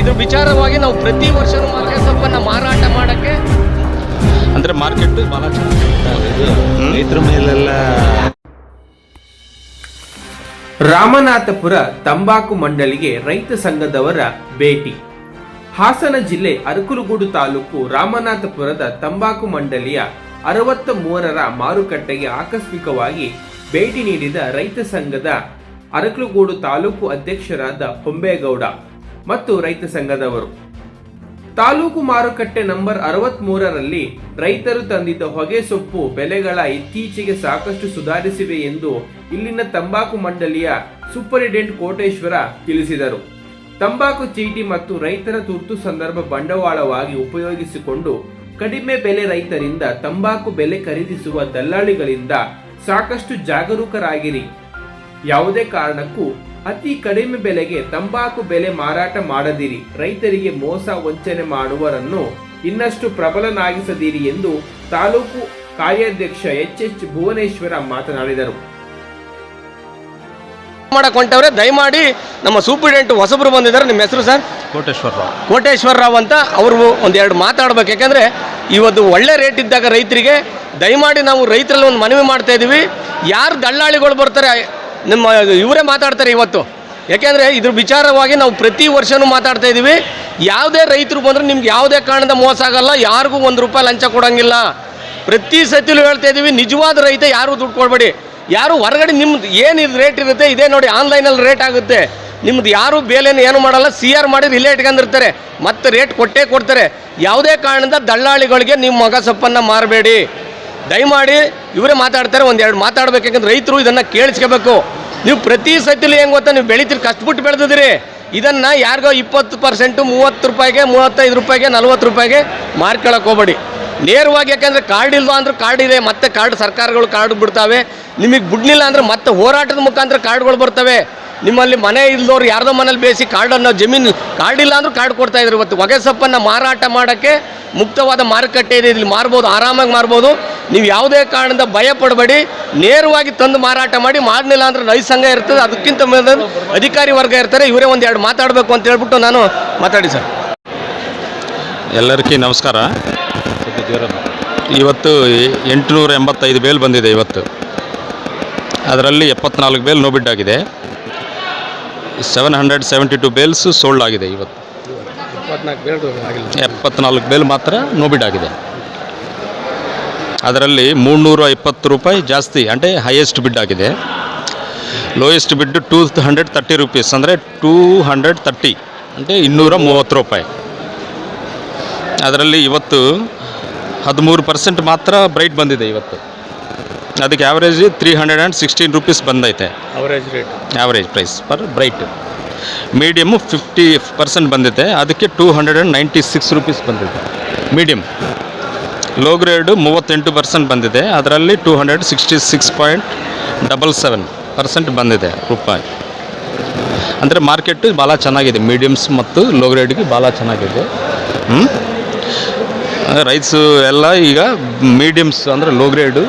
ಇದ್ರ ವಿಚಾರವಾಗಿ ನಾವು ಪ್ರತಿ ವರ್ಷನೂ ಮಾರ್ಕೆಟ್ ಸೊಪ್ಪನ್ನ ಮಾರಾಟ ಮಾಡಕ್ಕೆ ಅಂದ್ರೆ ಮಾರ್ಕೆಟ್ ಬಹಳ ಚೆನ್ನಾಗಿ ರೈತರ ಮೇಲೆಲ್ಲ ರಾಮನಾಥಪುರ ತಂಬಾಕು ಮಂಡಳಿಗೆ ರೈತ ಸಂಘದವರ ಭೇಟಿ. ಹಾಸನ ಜಿಲ್ಲೆ ಅರಕಲಗೂಡು ತಾಲೂಕು ರಾಮನಾಥಪುರದ ತಂಬಾಕು ಮಂಡಳಿಯ ಅರವತ್ತ ಮೂರರ ಮಾರುಕಟ್ಟೆಗೆ ಆಕಸ್ಮಿಕವಾಗಿ ಭೇಟಿ ನೀಡಿದ ರೈತ ಸಂಘದ ಅರಕಲಗೂಡು ತಾಲೂಕು ಅಧ್ಯಕ್ಷರಾದ ಹೊಂಬೇಗೌಡ. ಮತ್ತು ರೈತ ಸಂಘದವರು. ತಾಲೂಕು ಮಾರುಕಟ್ಟೆ ನಂಬರ್ ಅರವತ್ ಮೂರರಲ್ಲಿ ರೈತರು ತಂದಿದ್ದ ಹೊಗೆ ಸೊಪ್ಪು ಬೆಲೆಗಳ ಇತ್ತೀಚೆಗೆ ಸಾಕಷ್ಟು ಸುಧಾರಿಸಿವೆ ಎಂದು ಇಲ್ಲಿನ ತಂಬಾಕು ಮಂಡಳಿಯ ಸೂಪರಿಂಟೆಂಡೆಂಟ್ ಕೋಟೇಶ್ವರ ತಿಳಿಸಿದರು. ತಂಬಾಕು ಚೀಟಿ ಮತ್ತು ರೈತರ ತುರ್ತು ಸಂದರ್ಭ ಬಂಡವಾಳವಾಗಿ ಉಪಯೋಗಿಸಿಕೊಂಡು ಕಡಿಮೆ ಬೆಲೆ ರೈತರಿಂದ ತಂಬಾಕು ಬೆಲೆ ಖರೀದಿಸುವ ದಲ್ಲಾಳಿಗಳಿಂದ ಸಾಕಷ್ಟು ಜಾಗರೂಕರಾಗಿರಿ. ಯಾವುದೇ ಕಾರಣಕ್ಕೂ ಅತಿ ಕಡಿಮೆ ಬೆಲೆಗೆ ತಂಬಾಕು ಬೆಲೆ ಮಾರಾಟ ಮಾಡದಿರಿ. ರೈತರಿಗೆ ಮೋಸ ವಂಚನೆ ಮಾಡುವರನ್ನು ಇನ್ನಷ್ಟು ಪ್ರಬಲನಾಗಿಸದಿರಿ ಎಂದು ತಾಲೂಕು ಕಾರ್ಯಾಧ್ಯಕ್ಷ ಎಚ್ ಎಚ್ ಭುವನೇಶ್ವರ ಮಾತನಾಡಿದರು. ಮಾಡಕ್ ಹೊಂಟವ್ರೆ ದಯಮಾಡಿ ನಮ್ಮ ಸೂಪರಿಂಟೆಂಟ್ ಹೊಸಬ್ರು ಬಂದಿದ್ದಾರೆ. ನಿಮ್ಮ ಹೆಸರು ಸರ್? ಕೋಟೇಶ್ವರ ರಾವ್. ಕೋಟೇಶ್ವರ ರಾವ್ ಅಂತ ಅವರು ಒಂದೆರಡು ಮಾತಾಡ್ಬೇಕು. ಯಾಕಂದ್ರೆ ಇವತ್ತು ಒಳ್ಳೆ ರೇಟ್ ಇದ್ದಾಗ ರೈತರಿಗೆ ದಯಮಾಡಿ ನಾವು ರೈತರಲ್ಲಿ ಒಂದು ಮನವಿ ಮಾಡ್ತಾ ಇದ್ದೀವಿ ಯಾರು ದಳ್ಳಾಳಿಗಳು ಬರ್ತಾರೆ ನಿಮ್ಮ ಇವರೇ ಮಾತಾಡ್ತಾರೆ ಇವತ್ತು. ಯಾಕೆಂದರೆ ಇದ್ರ ವಿಚಾರವಾಗಿ ನಾವು ಪ್ರತಿ ವರ್ಷನೂ ಮಾತಾಡ್ತಾ ಇದ್ದೀವಿ ಯಾವುದೇ ರೈತರು ಬಂದರೂ ನಿಮ್ಗೆ ಯಾವುದೇ ಕಾರಣದ ಮೋಸ ಆಗಲ್ಲ, ಯಾರಿಗೂ ಒಂದು ರೂಪಾಯಿ ಲಂಚ ಕೊಡೋಂಗಿಲ್ಲ. ಪ್ರತಿ ಸತಿಲೂ ಹೇಳ್ತಾ ಇದ್ದೀವಿ ನಿಜವಾದ ರೈತ ಯಾರು ದುಡ್ಡು ಕೊಡಬೇಡಿ. ಯಾರು ಹೊರಗಡೆ ನಿಮ್ದು ಏನು ಇದು ರೇಟ್ ಇರುತ್ತೆ, ಇದೇ ನೋಡಿ ಆನ್ಲೈನಲ್ಲಿ ರೇಟ್ ಆಗುತ್ತೆ. ನಿಮ್ದು ಯಾರು ಬೇಲೇನು ಏನು ಮಾಡಲ್ಲ ಸಿ ಆರ್ ಮಾಡಿ ರಿಲೇ ಇಟ್ಕೊಂಡಿರ್ತಾರೆ. ಮತ್ತೆ ರೇಟ್ ಕೊಟ್ಟೇ ಕೊಡ್ತಾರೆ. ಯಾವುದೇ ಕಾರಣದಿಂದ ದಳ್ಳಾಳಿಗಳಿಗೆ ನಿಮ್ಮ ಮಗ ಸೊಪ್ಪನ್ನು ಮಾರಬೇಡಿ. ದಯಮಾಡಿ ಇವರೇ ಮಾತಾಡ್ತಾರೆ, ಒಂದೆರಡು ಮಾತಾಡ್ಬೇಕು ಯಾಕಂದ್ರೆ ರೈತರು ಇದನ್ನು ಕೇಳಿಸ್ಕೋಬೇಕು. ನೀವು ಪ್ರತಿ ಸತಿಲಿ ಹೆಂಗೆ ಗೊತ್ತಾ, ನೀವು ಬೆಳಿತೀರಿ, ಕಷ್ಟಪಟ್ಟು ಬೆಳೆದಿದ್ದೀರಿ. ಇದನ್ನು ಯಾರಿಗೋ ಇಪ್ಪತ್ತು ಪರ್ಸೆಂಟು ಮೂವತ್ತು ರೂಪಾಯಿಗೆ, ಮೂವತ್ತೈದು ರೂಪಾಯಿಗೆ, ನಲ್ವತ್ತು ರೂಪಾಯಿಗೆ ಮಾರ್ಕೊಳಕ್ಕೆ ಹೋಗ್ಬೇಡಿ. ನೇರವಾಗಿ ಯಾಕಂದರೆ ಕಾರ್ಡ್ ಇಲ್ವಾ ಅಂದ್ರೆ ಕಾರ್ಡ್ ಇದೆ, ಮತ್ತೆ ಕಾರ್ಡ್ ಸರ್ಕಾರಗಳು ಕಾರ್ಡ್ ಬಿಡ್ತಾವೆ. ನಿಮಗೆ ಬಿಡ್ಲಿಲ್ಲ ಅಂದ್ರೆ ಮತ್ತೆ ಹೋರಾಟದ ಮುಖಾಂತರ ಕಾರ್ಡ್ಗಳು ಬರ್ತವೆ. ನಿಮ್ಮಲ್ಲಿ ಮನೆ ಇಲ್ದವ್ರು ಯಾರ್ದೋ ಮನೇಲಿ ಬೇಯಿಸಿ ಕಾರ್ಡನ್ನು ಜಮೀನು ಕಾರ್ಡ್ ಇಲ್ಲ ಅಂದ್ರೂ ಕಾರ್ಡ್ ಕೊಡ್ತಾ ಇದ್ರು ಇವತ್ತು. ಹೊಗೆಸೊಪ್ಪನ್ನು ಮಾರಾಟ ಮಾಡೋಕ್ಕೆ ಮುಕ್ತವಾದ ಮಾರುಕಟ್ಟೆ ಇದೆ. ಇಲ್ಲಿ ಮಾರ್ಬೋದು, ಆರಾಮಾಗಿ ಮಾರ್ಬೋದು. ನೀವು ಯಾವುದೇ ಕಾರಣದಿಂದ ಭಯ ಪಡಬೇಡಿ ನೇರವಾಗಿ ತಂದು ಮಾರಾಟ ಮಾಡಿ ಮಾಡಲಿಲ್ಲ ಅಂದ್ರೆ ರೈತ ಸಂಘ ಇರ್ತದೆ. ಅದಕ್ಕಿಂತ ಮೇಲೆ ಅಧಿಕಾರಿ ವರ್ಗ ಇರ್ತಾರೆ. ಇವರೇ ಒಂದು ಎರಡು ಮಾತಾಡಬೇಕು ಅಂತ ಹೇಳ್ಬಿಟ್ಟು ನಾನು ಮಾತಾಡಿ ಸರ್. ಎಲ್ಲರಿಗೂ ನಮಸ್ಕಾರ. ಇವತ್ತು ಎಂಟುನೂರ ಎಂಬತ್ತೈದು ಬೇಲ್ ಬಂದಿದೆ ಇವತ್ತು. ಅದರಲ್ಲಿ ಎಪ್ಪತ್ನಾಲ್ಕು ಬೇಲ್ ನೋ ಬಿಡ್ ಆಗಿದೆ. Seven hundred seventy two bales sold ಆಗಿದೆ ಇವತ್ತು. ಎಪ್ಪತ್ನಾಲ್ಕು ಬೇಲ್ ಮಾತ್ರ ನೋಬಿಡ್ ಆಗಿದೆ. ಅದರಲ್ಲಿ ಮೂನ್ನೂರ ಇಪ್ಪತ್ತು ರೂಪಾಯಿ ಜಾಸ್ತಿ ಅಂದರೆ ಹೈಯೆಸ್ಟ್ ಬಿಡ್ ಆಗಿದೆ. Lowest bid two hundred thirty rupees ಅಂದರೆ ಟೂ ಹಂಡ್ರೆಡ್ ತರ್ಟಿ ಅಂದರೆ ಇನ್ನೂರ ಮೂವತ್ತು ರೂಪಾಯಿ. ಅದರಲ್ಲಿ ಇವತ್ತು ಹದಿಮೂರು ಪರ್ಸೆಂಟ್ ಮಾತ್ರ ಬ್ರೈಟ್ ಬಂದಿದೆ ಇವತ್ತು. ಅದಕ್ಕೆ average three hundred and sixteen rupees ಬಂದೈತೆ. Average rate average price per bright medium fifty percent ಬಂದಿದೆ ಅದಕ್ಕೆ two hundred and ninety six rupees ಬಂದಿದೆ ಮೀಡಿಯಮ್ ಲೋ ಗ್ರೇಡು ಮೂವತ್ತೆಂಟು ಪರ್ಸೆಂಟ್ ಬಂದಿದೆ ಅದರಲ್ಲಿ two hundred sixty six point double seven percent ಬಂದಿದೆ ರೂಪಾಯಿ. ಅಂದರೆ ಮಾರ್ಕೆಟ್ ಭಾಳ ಚೆನ್ನಾಗಿದೆ ಮೀಡಿಯಮ್ಸ್ ಮತ್ತು ಲೋ ಗ್ರೇಡ್ಗೆ ಭಾಳ ಚೆನ್ನಾಗಿದೆ. ರೈಸು ಎಲ್ಲ ಈಗ ಮೀಡಿಯಮ್ಸ್ ಅಂದರೆ ಲೋ ಗ್ರೇಡು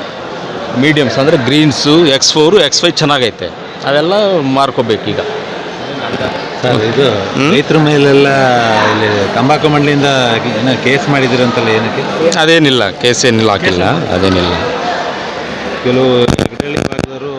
ಮೀಡಿಯಮ್ಸ್ ಅಂದರೆ greens X four X five ಚೆನ್ನಾಗೈತೆ. ಅವೆಲ್ಲ ಮಾರ್ಕೋಬೇಕು ಸರ್ ಇದು? ರೈತರ ಮೇಲೆಲ್ಲ ಇಲ್ಲಿ ತಂಬಾಕು ಮಂಡಳಿಯಿಂದ ಏನೋ ಕೇಸ್ ಮಾಡಿದಿರಂತಲ್ಲ ಏನಕ್ಕೆ? ಅದೇನಿಲ್ಲ ಕೇಸ್ ಏನಿಲ್ಲ ಹಾಕಿಲ್ಲ ಅದೇನಿಲ್ಲ. ಕೆಲವು ಭಾಗದವರು